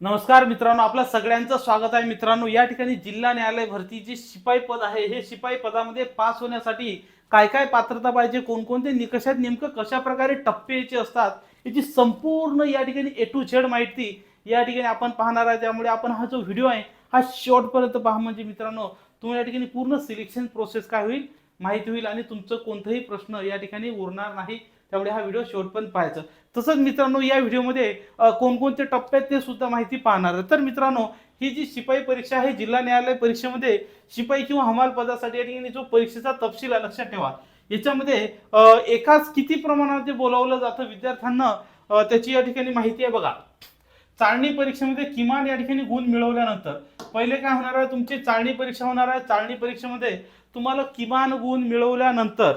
नमस्कार मित्रांनो आपल्या सगळ्यांचं स्वागत आहे. मित्रांनो या ठिकाणी जिल्हा न्यायालय भरती जे शिपाई पद आहे हे शिपाई पदामध्ये पास होण्यासाठी काय काय पात्रता पाहिजे कोणकोणते निकष आहेत नेमकं कशा प्रकारे टप्पे याचे असतात याची संपूर्ण या ठिकाणी ए टू झेड माहिती या ठिकाणी आपण पाहणार आहे. त्यामुळे आपण हा जो व्हिडिओ आहे हा शेवटपर्यंत पहा. म्हणजे मित्रांनो तुम्ही या ठिकाणी पूर्ण सिलेक्शन प्रोसेस काय होईल माहिती होईल आणि तुमचं कोणताही प्रश्न या ठिकाणी उरणार नाही. त्यामुळे हा व्हिडिओ शेवटपर्यंत पाहायचा. तसंच मित्रांनो या व्हिडिओमध्ये कोणकोणते टप्पे टप्प्यात ते सुद्धा माहिती पाहणार आहे. तर मित्रांनो ही जी शिपाई परीक्षा आहे जिल्हा न्यायालय परीक्षेमध्ये शिपाई किंवा हमाल पदासाठी या ठिकाणी जो परीक्षेचा तपशील आहे लक्षात ठेवा. याच्यामध्ये एकाच किती प्रमाणामध्ये बोलावलं जातं विद्यार्थ्यांना त्याची या ठिकाणी माहिती आहे बघा. चाळणी परीक्षेमध्ये किमान या ठिकाणी गुण मिळवल्यानंतर पहिले काय होणार आहे तुमची चाळणी परीक्षा होणार आहे. चाळणी परीक्षेमध्ये तुम्हाला किमान गुण मिळवल्यानंतर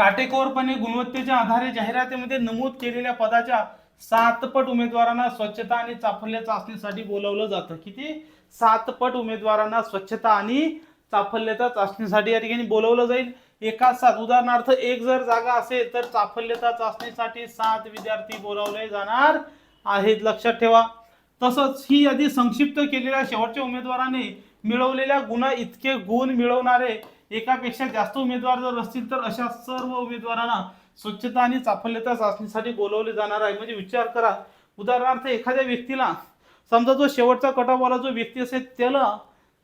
काटेकोरपणे गुणवत्तेच्या आधारे जाहिरातीमध्ये नमूद केलेल्या पदाच्या सातपट उमेदवारांना स्वच्छता आणि चाफल्य चाचणीसाठी बोलवलं जातं. किती? सातपट उमेदवारांना स्वच्छता आणि चाफल्यता चाचणीसाठी या ठिकाणी बोलवलं जाईल. एका सात उदाहरणार्थ एक जर जागा असेल तर चाफल्यता चाचणीसाठी सात विद्यार्थी बोलवले जाणार आहेत. लक्षात ठेवा. तसंच ही यादी संक्षिप्त केलेल्या शेवटच्या उमेदवाराने मिळवलेल्या गुणा इतके गुण मिळवणारे एकापेक्षा जास्त उमेदवार जर असतील तर अशा सर्व उमेदवारांना स्वच्छता आणि चाफल्यता चाचणीसाठी बोलवले जाणार आहे. म्हणजे विचार करा. उदाहरणार्थ एखाद्या व्यक्तीला समजा जो शेवटचा कटावाला जो व्यक्ती असेल त्याला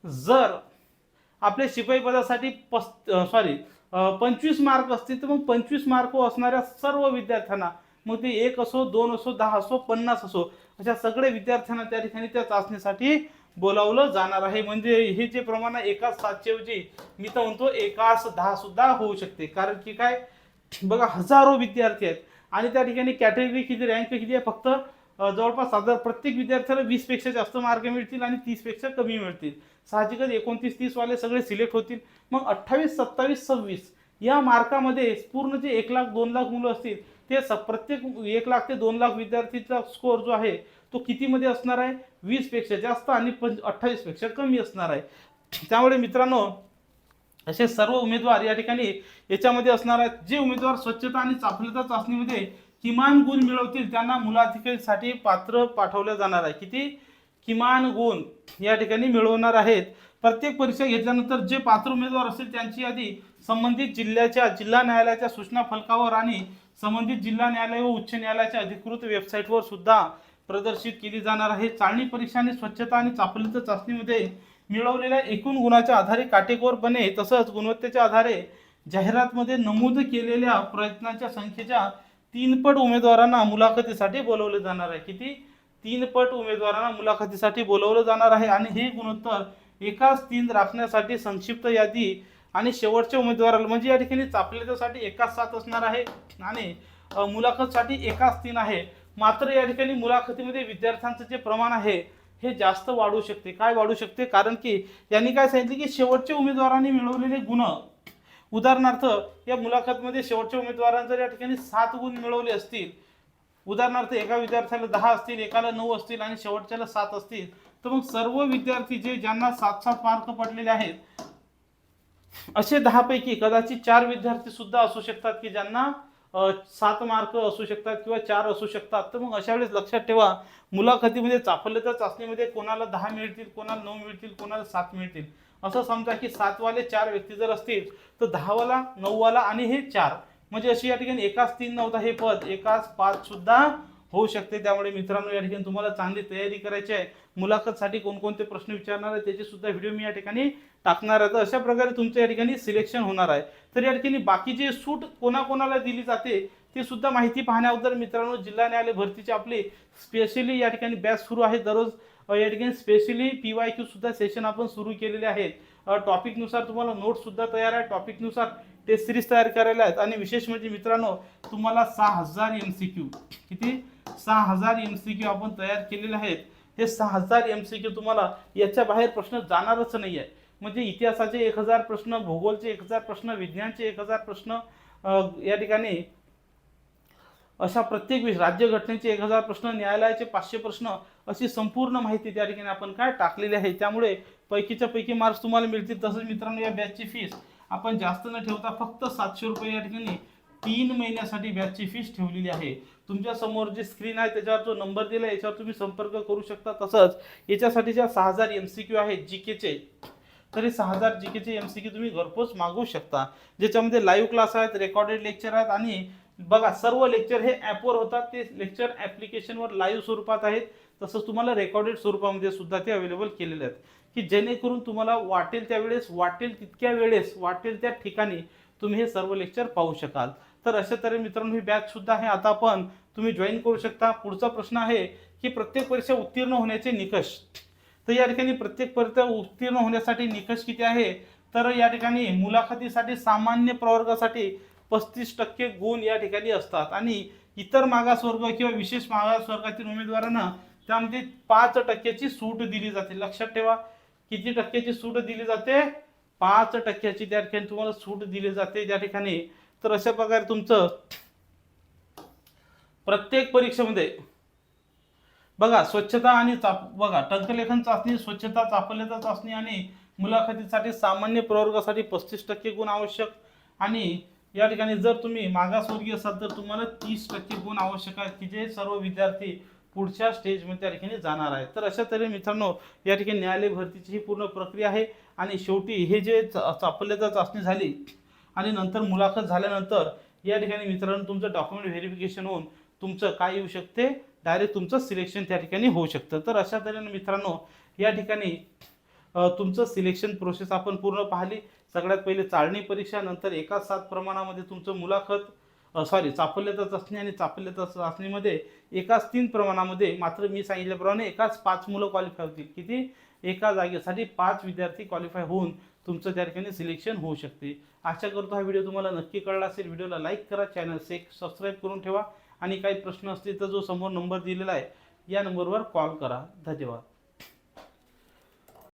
जर आपल्या शिपाई पदासाठी पस सॉरी पंचवीस मार्क असतील तर मग पंचवीस मार्क असणाऱ्या सर्व विद्यार्थ्यांना मग ते एक असो दोन असो दहा असो पन्नास असो अशा सगळ्या विद्यार्थ्यांना त्या ठिकाणी त्या चाचणीसाठी बोलावलं जाणार आहे. म्हणजे हे जे प्रमाण आहे एकाच सातशेऐवजी मी तर म्हणतो एकाच दहा सुद्धा होऊ शकते. कारण की काय? बघा हजारो विद्यार्थी आहेत. आणि त्या ठिकाणी कॅटेगरी किती रँक किती आहे? फक्त जवळपास साधारण प्रत्येक विद्यार्थ्याला वीसपेक्षा जास्त मार्क मिळतील आणि तीसपेक्षा कमी मिळतील. साहजिकच एकोणतीस तीसवाले सगळे सिलेक्ट होतील. मग अठ्ठावीस सत्तावीस सव्वीस या मार्कामध्ये पूर्ण जे एक लाख दोन लाख मुलं असतील ते स प्रत्येक एक लाख ते दोन लाख विद्यार्थीचा स्कोअर जो आहे तो कितीमध्ये असणार आहे? वीसपेक्षा जास्त आणि पंच अठ्ठावीसपेक्षा कमी असणार आहे. त्यामुळे मित्रांनो असे सर्व उमेदवार या ठिकाणी याच्यामध्ये असणार आहेत. जे उमेदवार स्वच्छता आणि चाफलता चाचणीमध्ये किमान गुण मिळवतील त्यांना मुलाधिकारीसाठी पात्र पाठवलं जाणार आहे. किती? किमान गुण या ठिकाणी मिळवणार आहेत. प्रत्येक परीक्षा घेतल्यानंतर जे पात्र उमेदवार असतील त्यांची यादी संबंधित जिल्ह्याच्या जिल्हा न्यायालयाच्या सूचना फलकावर आणि संबंधित जिल्हा न्यायालय व उच्च न्यायालयाच्या अधिकृत वेबसाईटवर सुद्धा प्रदर्शित केली जाणार आहे. चाळणी परीक्षा आणि स्वच्छता आणि चाफल्यता चाचणीमध्ये मिळवलेल्या एकूण गुणाच्या आधारे काटेकोरपणे तसंच गुणवत्तेच्या आधारे जाहिरातमध्ये नमूद केलेल्या प्रयत्नांच्या संख्येच्या तीनपट उमेदवारांना मुलाखतीसाठी बोलवले जाणार आहे. किती? तीनपट उमेदवारांना मुलाखतीसाठी बोलवलं जाणार आहे आणि हे गुणोत्तर एकाच तीन राखण्यासाठी संक्षिप्त यादी आणि शेवटच्या उमेदवाराला म्हणजे या ठिकाणी चापलेल्यासाठी एकाच सात असणार आहे आणि मुलाखतसाठी एकाच तीन आहे. मात्र या ठिकाणी मुलाखतीमध्ये विद्यार्थ्यांचं जे प्रमाण आहे हे जास्त वाढू शकते. काय वाढू शकते? कारण की यांनी काय सांगितले की शेवटच्या उमेदवारांनी मिळवलेले गुण. उदाहरणार्थ या मुलाखतमध्ये शेवटच्या उमेदवारांनी जर या ठिकाणी सात गुण मिळवले असतील. उदाहरणार्थ एका विद्यार्थ्याला दहा असतील एकाला नऊ असतील आणि शेवटच्याला सात असतील. तर मग सर्व विद्यार्थी जे ज्यांना सात सात मार्क पडलेले आहेत असे दहापैकी कदाचित चार विद्यार्थी सुद्धा असू शकतात की ज्यांना सात मार्क असू शकतात किंवा चार असू शकतात. तर मग अशा वेळेस लक्षात ठेवा मुलाखतीमध्ये चाफल्यता चाचणीमध्ये कोणाला दहा मिळतील कोणाला नऊ मिळतील कोणाला सात मिळतील. असं समजा की सातवाले चार व्यक्ती जर असतील तर दहावाला नऊवाला आणि हे चार. म्हणजे अशी या ठिकाणी एकाच तीन नव्हता हे पद एकाच पाच सुद्धा होऊ शकते. त्यामुळे मित्रांनो या ठिकाणी तुम्हाला चांगली तयारी करायची आहे. मुलाखतसाठी कोणकोणते प्रश्न विचारणार आहे त्याचे सुद्धा व्हिडिओ मी या ठिकाणी टाकणार आहे. तर अशा प्रकारे तुमचं या ठिकाणी सिलेक्शन होणार आहे. तर या ठिकाणी बाकीचे सूट कोणाकोणाला दिली जाते ते सुद्धा माहिती पाहण्याबद्दल मित्रांनो जिल्हा न्यायालय भरतीची आपली स्पेशली या ठिकाणी बॅच सुरू आहे. दररोज या ठिकाणी स्पेशली पी वाय क्यू सुद्धा सेशन आपण सुरू केलेले आहेत. टॉपिकनुसार तुम्हाला नोट्स सुद्धा तयार आहे. टॉपिकनुसार टेस्ट सिरीज तयार करायला आहेत. आणि विशेष म्हणजे मित्रांनो तुम्हाला सहा हजार एम सी क्यू किती? सहा हजार एम सी क्यू आपण तयार केलेले आहेत. हे सहा हजार एम सी क्यू तुम्हाला याच्या बाहेर प्रश्न जाणारच नाही आहे म्हणजे इतिहासाचे एक हजार प्रश्न भूगोलचे एक हजार प्रश्न विज्ञानचे एक हजार प्रश्न या ठिकाणी अशा प्रत्येक विषय राज्यघटनेचे एक हजार प्रश्न न्यायालयाचे पाचशे प्रश्न अशी संपूर्ण माहिती त्या ठिकाणी आपण काय टाकलेली आहे. त्यामुळे पैकीच्या पैकी मार्क्स तुम्हाला मिळतील. तसंच मित्रांनो या बॅचची फीस आपण जास्त न ठेवता फक्त सातशे रुपये या ठिकाणी तीन महिन्यासाठी बॅचची फीस ठेवलेली आहे. तुमच्यासमोर जी स्क्रीन आहे त्याच्यावर जो नंबर दिला आहे याच्यावर तुम्ही संपर्क करू शकता. तसंच याच्यासाठी ज्या सहा हजार एम सी क्यू आहेत जी केचे तर हे सहा हजार जी केचे एम सी क्यू तुम्ही घरपोच मागवू शकता. ज्याच्यामध्ये लाईव्ह क्लास आहेत रेकॉर्डेड लेक्चर आहेत आणि बघा सर्व लेक्चर हे ॲपवर होतात. ते लेक्चर ॲप्लिकेशनवर लाईव्ह स्वरूपात आहेत. तसंच तुम्हाला रेकॉर्डेड स्वरूपामध्ये सुद्धा ते अवेलेबल केलेले आहेत. की जेणेकरून तुम्हाला वाटेल त्यावेळेस वाटेल तितक्या वेळेस वाटेल त्या ठिकाणी तुम्ही हे सर्व लेक्चर पाहू शकाल. तर अशा तऱ्हे मित्रांनो ही बॅच सुद्धा आहे. आता आपण तुम्ही जॉईन करू शकता. पुढचा प्रश्न आहे की प्रत्येक परीक्षा उत्तीर्ण होण्याचे निकष. तर या ठिकाणी प्रत्येक परीक्षा उत्तीर्ण होण्यासाठी निकष किती आहे? तर या ठिकाणी मुलाखतीसाठी सामान्य प्रवर्गासाठी पस्तीस टक्के गुण या ठिकाणी असतात. आणि इतर मागासवर्ग किंवा विशेष मागासवर्गातील उमेदवारांना त्यामध्ये पाच टक्क्याची सूट दिली जाते. लक्षात ठेवा किती टक्क्याची सूट दिली जाते? पाच टक्क्याची. त्या ठिकाणी तुम्हाला सूट दिली जाते त्या ठिकाणी. तर अशा प्रकारे तुमचं प्रत्येक परीक्षेमध्ये बघा स्वच्छता आणि चाप बघा टंकलेखन चाचणी स्वच्छता चापल्यता चाचणी आणि मुलाखतीसाठी सामान्य प्रवर्गासाठी पस्तीस टक्के गुण आवश्यक आणि या ठिकाणी जर तुम्ही मागासवर्गीय असाल तर तुम्हाला तीस टक्के गुण आवश्यक आहेत की जे सर्व विद्यार्थी पुढच्या स्टेजमध्ये त्या ठिकाणी जाणार आहे. तर अशा तऱ्हे मित्रांनो या ठिकाणी न्यायालय भरतीची ही पूर्ण प्रक्रिया आहे आणि शेवटी हे जे चापल्याचा चाचणी झाली आणि नंतर मुलाखत झाल्यानंतर या ठिकाणी मित्रांनो तुमचं डॉक्युमेंट व्हेरिफिकेशन होऊन तुमचं काय येऊ शकते? डायरेक्ट तुमचं सिलेक्शन त्या ठिकाणी होऊ शकतं. तर अशा तऱ्हेने मित्रांनो या ठिकाणी तुमचं सिलेक्शन प्रोसेस आपण पूर्ण पाहिली. सगळ्यात पहिले चाळणी परीक्षा नंतर एकाच सात प्रमाणामध्ये तुमचं मुलाखत सॉरी चापल्यता चाचणी आणि चापल्यता चाचणीमध्ये एकाच तीन प्रमाणामध्ये मात्र मी सांगितल्याप्रमाणे एकाच पाच मुलं क्वालिफाय होतील. किती? एका जागेसाठी पाच विद्यार्थी क्वालिफाय होऊन तुमचं त्या ठिकाणी सिलेक्शन होऊ शकते. आशा करतो हा व्हिडिओ तुम्हाला नक्की कळला असेल. व्हिडिओला लाईक करा चॅनल से सबस्क्राईब करून ठेवा. आणि काही प्रश्न असतील तर जो समोर नंबर दिलेला आहे या नंबरवर कॉल करा. धन्यवाद.